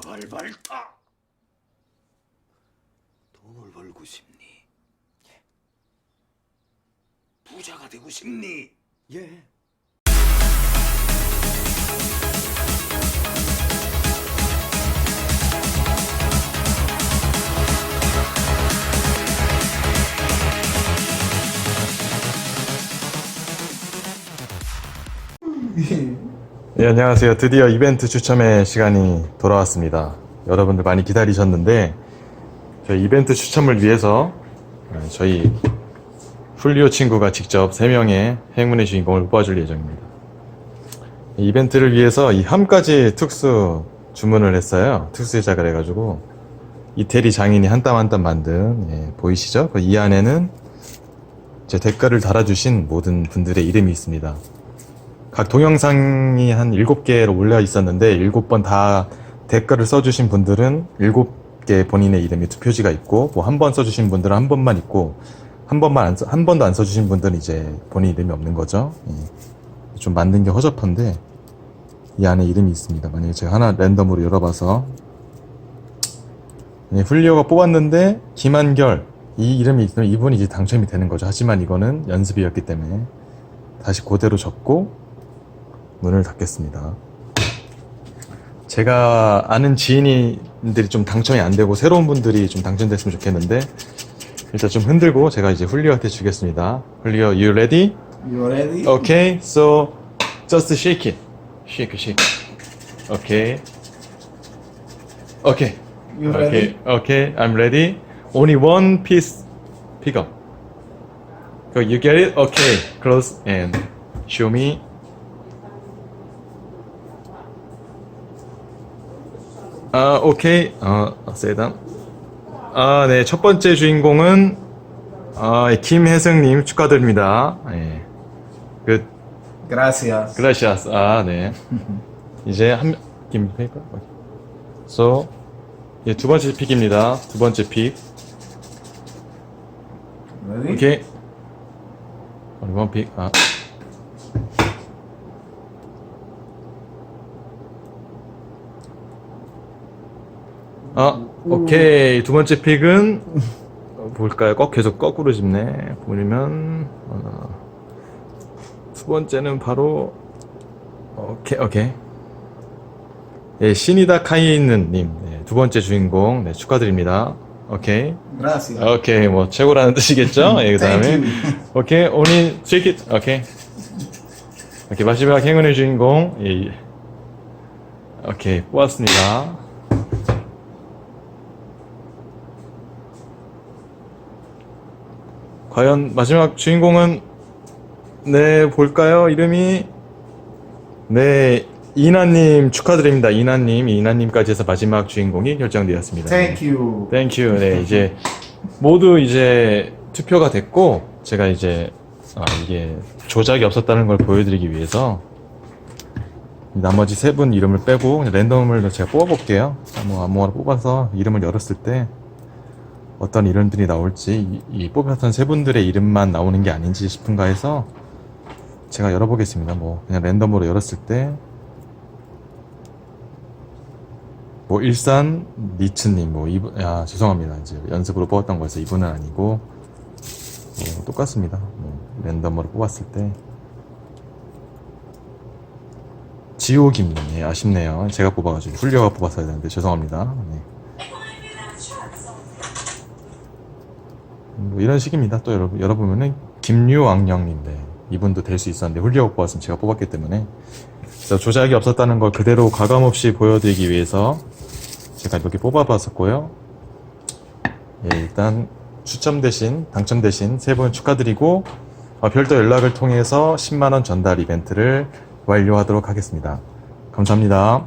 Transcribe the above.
나갈 발타. 돈을 벌고 싶니? 부자가 되고 싶니? 예. 네, 안녕하세요. 드디어 이벤트 추첨의 시간이 돌아왔습니다. 여러분들 많이 기다리셨는데, 저희 이벤트 추첨을 위해서 어, 저희 훌리오 친구가 직접 3명의 행운의 주인공을 뽑아줄 예정입니다. 이 이벤트를 위해서 이 함까지 특수 주문을 했어요. 특수 제작을 해가지고, 이태리 장인이 한 땀 한 땀 만든, 예, 보이시죠? 그이 안에는 제 댓글을 달아주신 모든 분들의 이름이 있습니다. 각 동영상이 한 7개로 올려 있었는데 7번 다 댓글을 써주신 분들은 7개 본인의 이름이 투표지가 있고 뭐 한 번 써주신 분들은 한 번만 있고 한 번만 안 써, 한 번도 안 써주신 분들은 이제 본인 이름이 없는 거죠. 예. 좀 만든 게 허접한데 이 안에 이름이 있습니다. 만약에 제가 하나 랜덤으로 열어봐서 예, 훌리오가 뽑았는데 김한결 이 이름이 있으면 이분이 이제 당첨이 되는 거죠. 하지만 이거는 연습이었기 때문에 다시 그대로 적고 문을 닫겠습니다. 제가 아는 지인들이 좀 당첨이 안 되고 새로운 분들이 좀 당첨됐으면 좋겠는데 일단 좀 흔들고 제가 이제 훌리오한테 주겠습니다. 훌리오, you ready? You ready? Okay, so just shake it. Shake, shake. Okay. Okay. You okay. ready? Okay, I'm ready. Only one piece pick up. So you get it? Okay. Close and show me. 아, 오케이. 어, 세단. 아, 네. 첫 번째 주인공은 아, 김혜승님 축하드립니다. 예. 그 Gracias. 그라시아스. 아, 네. 이제 한 김 페이퍼. So 예, 두 번째 픽입니다. 두 번째 픽. Ready? 오케이. Only one pick. 아. 아, 오케이. 두 번째 픽은 어, 볼까요? 꼭 계속 거꾸로 집네. 보면 어, 두 번째는 바로 오케이, 오케이. 예, 신이다 카이는 님 네, 두 번째 주인공 네, 축하드립니다. 오케이. Gracias. 오케이, 뭐 최고라는 뜻이겠죠? 예, 그다음에. 오케이, shake it. 오케이. 오케이, 마지막 행운의 주인공. 예. 예. 오케이, 뽑았습니다. 과연 마지막 주인공은 네, 볼까요? 이름이 네, 이나님 축하드립니다. 이나님, 이나님까지 해서 마지막 주인공이 결정되었습니다. Thank you. 땡큐. 네, 이제 모두 이제 투표가 됐고 제가 이제 아, 이게 조작이 없었다는 걸 보여드리기 위해서 나머지 세 분 이름을 빼고 그냥 랜덤을 제가 뽑아볼게요. 아무 아무거나 뽑아서 이름을 열었을 때 어떤 이름들이 나올지 이, 이 뽑혔던 세 분들의 이름만 나오는 게 아닌지 싶은가 해서 제가 열어보겠습니다. 뭐 그냥 랜덤으로 열었을 때. 뭐 일산 니츠님 뭐 이분 야 죄송합니다. 이제 연습으로 뽑았던 거여서 이분은 아니고. 뭐 똑같습니다. 뭐 랜덤으로 뽑았을 때. 예, 아쉽네요. 제가 뽑아가지고 훌려가 뽑았어야 되는데 죄송합니다. 네. 뭐 이런 식입니다 또 열어, 열어보면은 김유왕령님 네. 이분도 될 수 있었는데 훌려가 뽑았으면 제가 뽑았기 때문에 그래서 조작이 없었다는 걸 그대로 가감없이 보여드리기 위해서 제가 이렇게 뽑아봤었고요. 예, 일단 추첨되신, 당첨되신 세 분 축하드리고 어, 별도 연락을 통해서 10만 원 전달 이벤트를 완료하도록 하겠습니다. 감사합니다.